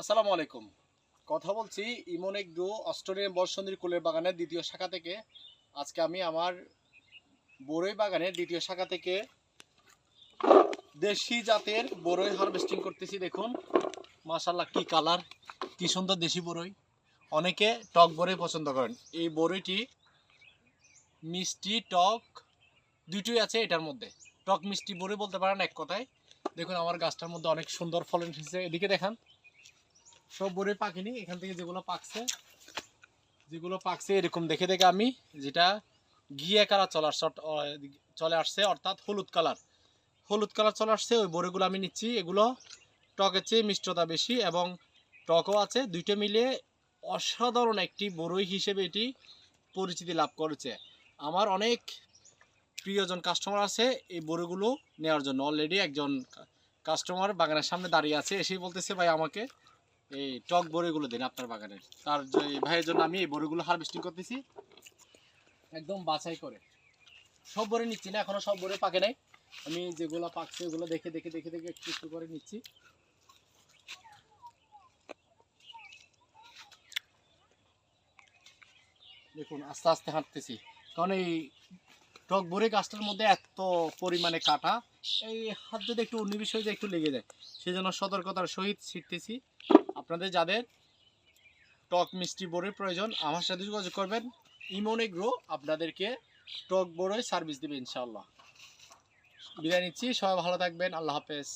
আসসালামু আলাইকুম। কথা বলছি ইমন এগ্রো অস্ট্রেলিয়ান বর্ষন্দির কুলের বাগানের দ্বিতীয় শাখা থেকে। আজকে আমি আমার বরই বাগানের দ্বিতীয় শাখা থেকে দেশি জাতের বড়ই হারভেস্টিং করতেছি, দেখুন। মাশাল্লাহ কি কালার কি সুন্দর দেশি বড়ই অনেকে টক বড়ই পছন্দ করেন। এই বরইটি মিষ্টি, টক, দুটোই আছে এটার মধ্যে। টক মিষ্টি বড়ই বলতে পারেন এক কথায়। দেখুন, আমার গাছটার মধ্যে অনেক সুন্দর ফলন এসেছে। এদিকে দেখান। সব বড়ই পাকেনি এখান থেকে যেগুলো পাকছে যেগুলো পাকছে এরকম দেখে দেখে আমি যেটা গিয়ে কালার চলে আসছে চলে আসছে, অর্থাৎ হলুদ কালার। হলুদ কালার চলে আসছে, ওই বড়িগুলো আমি নিচ্ছি, এগুলো টকের চেয়ে মিষ্টতা বেশি এবং টকও আছে, দুইটা মিলে অসাধারণ একটি বড়ই হিসেবে এটি পরিচিতি লাভ করেছে। আমার অনেক প্রিয়জন কাস্টমার আছে এই বড়িগুলো নেওয়ার জন্য। অলরেডি একজন কাস্টমার বাগানের সামনে দাঁড়িয়ে আছে, এসেই বলতেছে, ভাই, আমাকে এই টক বড়িগুলো দিন আপনার বাগানের। তার যে- ভাইয়ের জন্য আমি এই বড়িগুলো হারভেস্টিং করতেছি। একদম বাছাই করে। সব বড়ি নিচ্ছি না, এখনও সব বড়ি পাকে নাই। আমি যেগুলো পাকছে ওগুলো দেখে দেখে দেখে দেখে একটু একটু করে নিচ্ছি। দেখুন, আস্তে আস্তে হাঁটতেছি। কারণ এই টক বড়ি গাছটার মধ্যে এত পরিমাণে কাটা, এই হাত যদি একটু উনিশ হয়ে যায় একটু লেগে যায় সেই জন্য সতর্কতার সহিত ছিটতেছি। আপনাদের যাদের টক মিষ্টি বোর্ডের প্রয়োজন, আমার সাথে যোগাযোগ করবেন। ইমোনে গ্রো আপনাদেরকে টক বোর্ডের সার্ভিস দেবে ইনশাল্লাহ বিদায় নিচ্ছি, সবাই ভালো থাকবেন, আল্লাহ হাফেজ।